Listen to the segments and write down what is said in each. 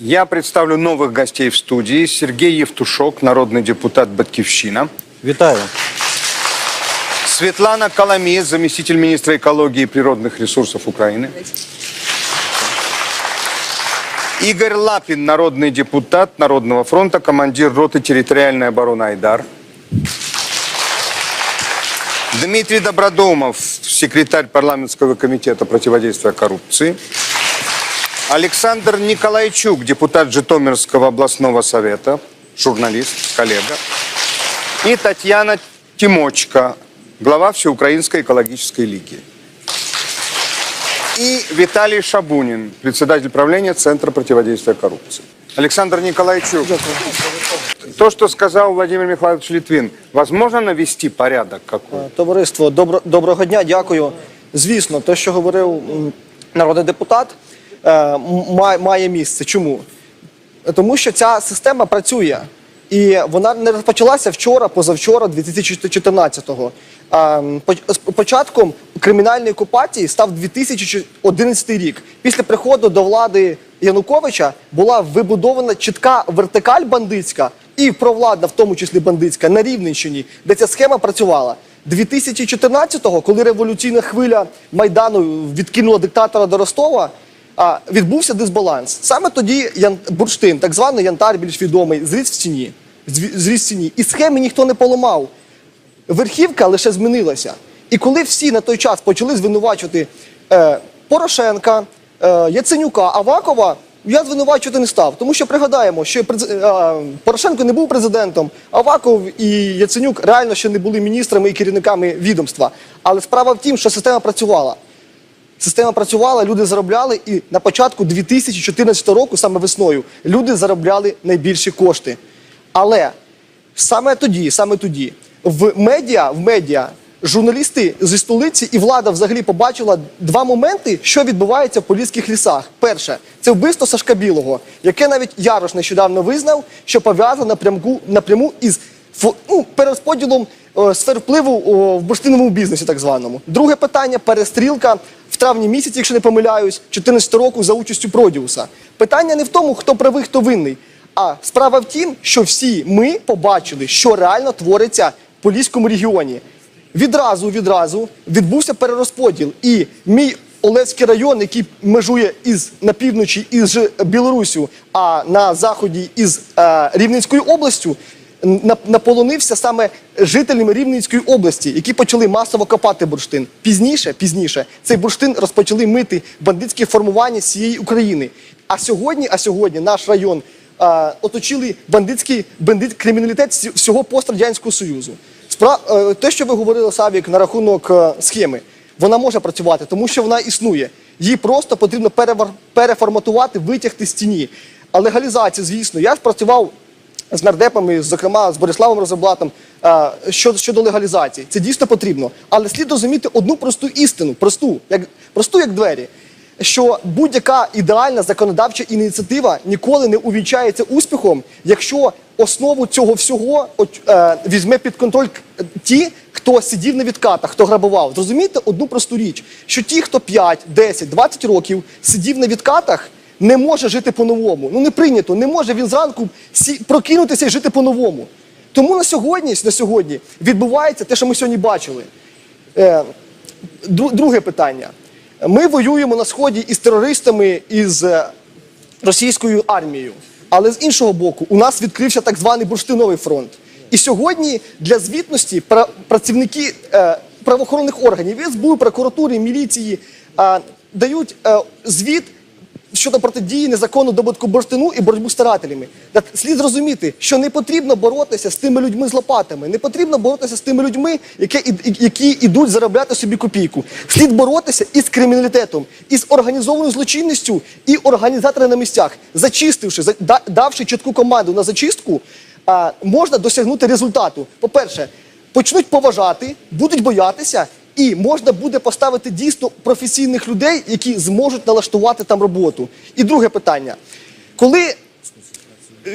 Я представлю новых гостей в студии. Сергей Евтушок, народный депутат Батьковщина. Вітаю. Светлана Коломеец, заместитель министра экологии и природных ресурсов Украины. Игорь Лапин, народный депутат Народного фронта, командир роты территориальной обороны «Айдар». Дмитрий Добродомов, секретарь парламентского комитета противодействия коррупции. Александр Николайчук, депутат Житомирского областного совета, журналист, коллега. И Татьяна Тимочка, глава Всеукраинской экологической лиги. И Виталий Шабунин, председатель правления Центра противодействия коррупции. Александр Николайчук. То, что сказал Владимир Михайлович Литвин, возможно навести порядок какой? Товариство, добро, доброго дня, дякую. Звісно, те, що говорив народний депутат, має, має місце. Чому? Тому що ця система працює. І вона не розпочалася вчора, позавчора, 2014-го. А, м, поч- з початком кримінальної окупації став 2011 рік. Після приходу до влади Януковича була вибудована чітка вертикаль бандитська і провладна, в тому числі бандитська, на Рівненщині, де ця схема працювала. 2014-го, коли революційна хвиля Майдану відкинула диктатора до Ростова, відбувся дисбаланс. Саме тоді бурштин, так званий янтар, більш відомий, зріс в. Зві- Зріс в стіні. І схеми ніхто не поламав. Верхівка лише змінилася. І коли всі на той час почали звинувачувати е, Порошенка, е, Яценюка, Авакова, я звинувачувати не став. Тому що пригадаємо, що през- е, Порошенко не був президентом, Аваков і Яценюк реально ще не були міністрами і керівниками відомства. Але справа в тім, що система працювала. Система працювала, люди заробляли, і на початку 2014 року, саме весною, люди заробляли найбільші кошти. Але саме тоді, саме тоді, в медіа, в медіа журналісти зі столиці і влада взагалі побачила два моменти, що відбувається в поліських лісах. Перше, це вбивство Сашка Білого, яке навіть Ярош нещодавно визнав, що пов'язано напрямку напряму із ну, перерозподілом е, сфер впливу в бурштиновому бізнесі, так званому. Друге питання перестрілка в травні місяці, якщо не помиляюсь, 2014 року за участю Продіуса. Питання не в тому, хто правий, хто винний. А справа в тім, що всі ми побачили, що реально твориться в Поліському регіоні. Відразу, відразу відбувся перерозподіл. І мій Олевський район, який межує із на півночі із Білорусю, а на заході із е, Рівненською областю, наполонився саме жителями Рівненської області, які почали масово копати бурштин. Пізніше, пізніше, цей бурштин розпочали мити бандитські формування цієї України. А сьогодні, а сьогодні наш район е, оточили бандитський бандит, криміналітет всього пострадянського союзу. Спра... е, те, що ви говорили, Савік, на рахунок е, схеми, вона може працювати, тому що вона існує. Її просто потрібно переформатувати, витягти з тіні. А легалізація, звісно, я ж працював з нардепами, зокрема з Бориславом Розоблатом, е, щодо, щодо легалізації. Це дійсно потрібно. Але слід розуміти одну просту істину, просту, як, просту як двері. Що будь-яка ідеальна законодавча ініціатива ніколи не увінчається успіхом, якщо основу цього всього е, візьме під контроль ті, хто сидів на відкатах, хто грабував. Зрозумійте одну просту річ, що ті, хто 5, 10, 20 років сидів на відкатах, не може жити по-новому. Ну не прийнято, не може він зранку прокинутися і жити по-новому. Тому на сьогодні, на сьогодні відбувається те, що ми сьогодні бачили. Е, друге питання. Ми воюємо на сході із терористами із е, російською армією. Але з іншого боку, у нас відкрився так званий бурштиновий фронт. І сьогодні для звітності пра- працівники е, правоохоронних органів СБУ, прокуратури, міліції дають звіт щодо протидії незаконну добутку бурштину і боротьбу з старателями. Так слід зрозуміти, що не потрібно боротися з тими людьми з лопатами, не потрібно боротися з тими людьми, які, які йдуть заробляти собі копійку. Слід боротися із криміналітетом, із організованою злочинністю і організаторами на місцях, зачистивши, за- давши чітку команду на зачистку, можна досягнути результату. По-перше, почнуть поважати, будуть боятися, і можна буде поставити дійсно професійних людей, які зможуть налаштувати там роботу. І друге питання: коли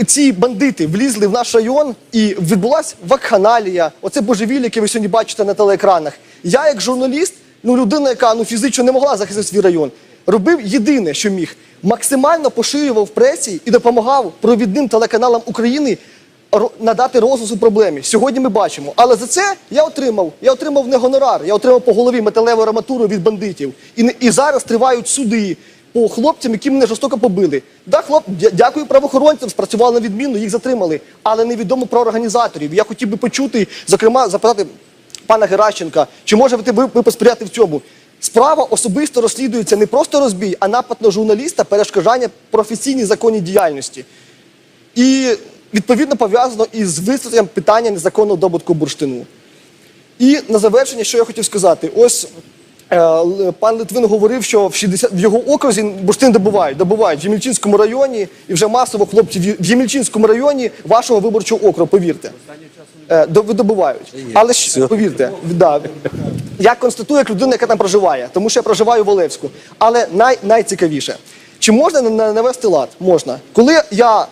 ці бандити влізли в наш район і відбулася вакханалія, оце божевілля, яке ви сьогодні бачите на телеекранах. Я, як журналіст, ну людина, яка ну фізично не могла захистити свій район. робив єдине, що міг. Максимально поширював пресі і допомагав провідним телеканалам України надати розголосу проблемі. Сьогодні ми бачимо. Але за це я отримав. Я отримав не гонорар, я отримав по голові металеву арматуру від бандитів. І, і зараз тривають суди по хлопцям, які мене жорстоко побили. Да, хлоп, дякую правоохоронцям, спрацювали на відмінно, їх затримали. Але невідомо про організаторів. Я хотів би почути, зокрема, запитати пана Геращенка, чи може ви, ви посприяти в цьому? Справа особисто розслідується не просто розбій, а напад на журналіста, перешкоджання професійній законній діяльності. І відповідно пов'язано із висвітленням питання незаконного добутку бурштину. І на завершення, що я хотів сказати, ось е, пан Литвин говорив, що в 60, в його окрузі бурштин добувають, добувають в Ємільчинському районі, і вже масово хлопці в Ємільчинському районі вашого виборчого округу, повірте. Е, до- видобувають. Але ж повірте, да, я констатую як людина, яка там проживає, тому що я проживаю в Олевську. Але най, найцікавіше, чи можна на- на- навести лад? Можна. Коли я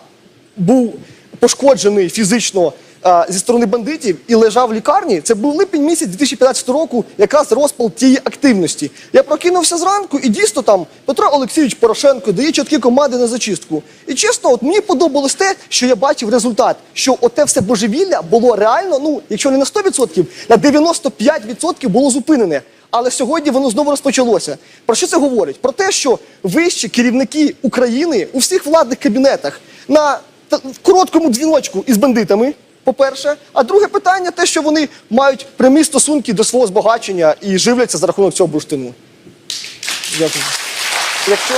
був пошкоджений фізично а, зі сторони бандитів і лежав в лікарні, це був липень місяць 2015 року, якраз розпал тієї активності. Я прокинувся зранку і дійсно там Петро Олексійович Порошенко дає чіткі команди на зачистку. І чесно, от мені подобалось те, що я бачив результат, що оте все божевілля було реально, ну, якщо не на 100%, на 95% було зупинене. Але сьогодні воно знову розпочалося. Про що це говорить? Про те, що вищі керівники України у всіх владних кабінетах на в короткому дзвіночку із бандитами. По-перше, а друге питання те, що вони мають прямі стосунки до свого збагачення і живляться за рахунок цього бурштину. Дякую. Якщо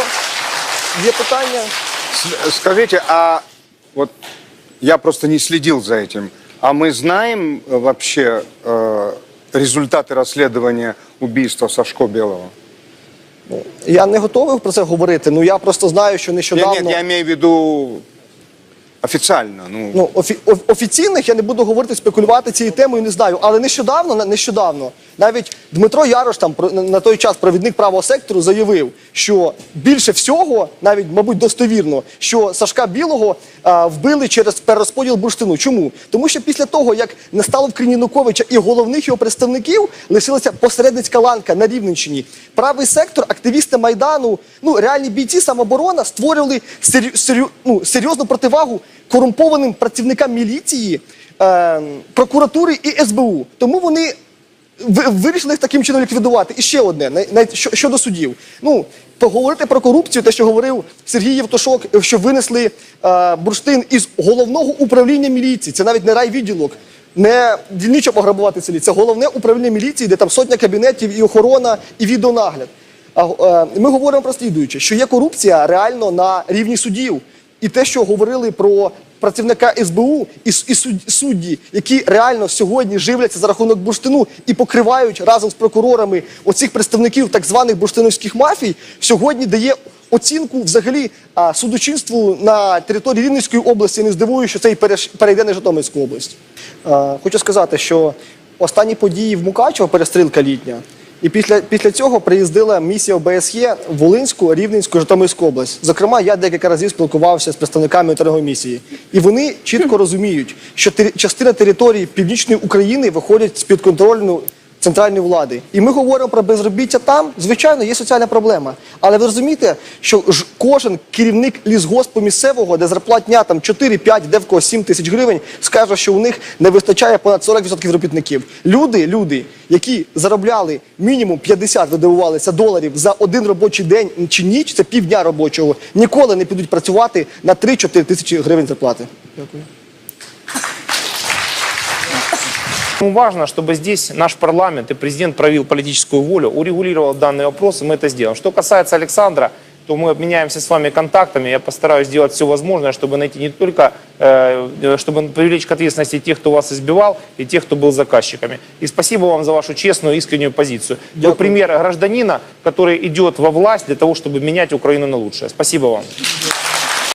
є питання, С- Скажите, а вот я просто не следил за этим. А мы знаем э, вообще э, результаты расследования убийства Сашко Белого? я не готовий про це говорити. Ну я просто знаю, що Я, нещодавно. нет, я имею в виду официально. Ну, Ну, офі- офіційних я не буду говорити, спекулювати цією темою не знаю. Але нещодавно, нещодавно, навіть Дмитро Ярош, там на- той час провідник правого сектору, заявив, що більше всього, навіть, мабуть, достовірно, що Сашка Білого а, вбили через перерозподіл бурштину. Чому? Тому що після того, як не стало в країні Януковича і головних його представників, лишилася посередницька ланка на Рівненщині. Правий сектор, активісти Майдану, ну реальні бійці самооборона створювали серю- серю- ну, серйозну противагу корумпованим працівникам міліції, е, прокуратури і СБУ. Тому вони вирішили їх таким чином ліквідувати. І ще одне, най- щодо суддів. Ну, поговорити про корупцію, те, що говорив Сергій Євтушок, що винесли е, бурштин із головного управління міліції. Це навіть не райвідділок, не дільничо пограбувати селі. Це головне управління міліції, де там сотня кабінетів, і охорона, і відеонагляд. А, е, ми говоримо про слідуюче, що є корупція реально на рівні суддів. І те, що говорили про працівника СБУ і, і судді, які реально сьогодні живляться за рахунок бурштину і покривають разом з прокурорами оцих представників так званих бурштиновських мафій, сьогодні дає оцінку взагалі судочинству на території Рівненської області. Не здивую, що це і перейде на Житомирську область. Хочу сказати, що останні події в Мукачево, перестрілка літня, і після, після цього приїздила місія ОБСЄ в Волинську, Рівненську, Житомирську область. Зокрема, я декілька разів спілкувався з представниками місії. І вони чітко розуміють, що частина території Північної України виходять з-під контролю центральної влади. І ми говоримо про безробіття там. Звичайно, є соціальна проблема. Але ви розумієте, що ж кожен керівник лісгоспу місцевого, де зарплатня там 4-5, де в когось 7 тисяч гривень, скаже, що у них не вистачає понад 40% робітників. Люди, люди, які заробляли мінімум 50, видивувалися доларів за один робочий день чи ніч, це півдня робочого, ніколи не підуть працювати на 3-4 тисячі гривень зарплати. Дякую. Ну, Важно, чтобы здесь наш парламент и президент проявил политическую волю, урегулировал данный вопрос, и мы это сделаем. Что касается Александра, то мы обменяемся с вами контактами. Я постараюсь сделать все возможное, чтобы найти не только, э, э, чтобы привлечь к ответственности тех, кто вас избивал, и тех, кто был заказчиками. И спасибо вам за вашу честную, искреннюю позицию. Вы Дякую. пример гражданина, который идет во власть для того, чтобы менять Украину на лучшее. Спасибо вам.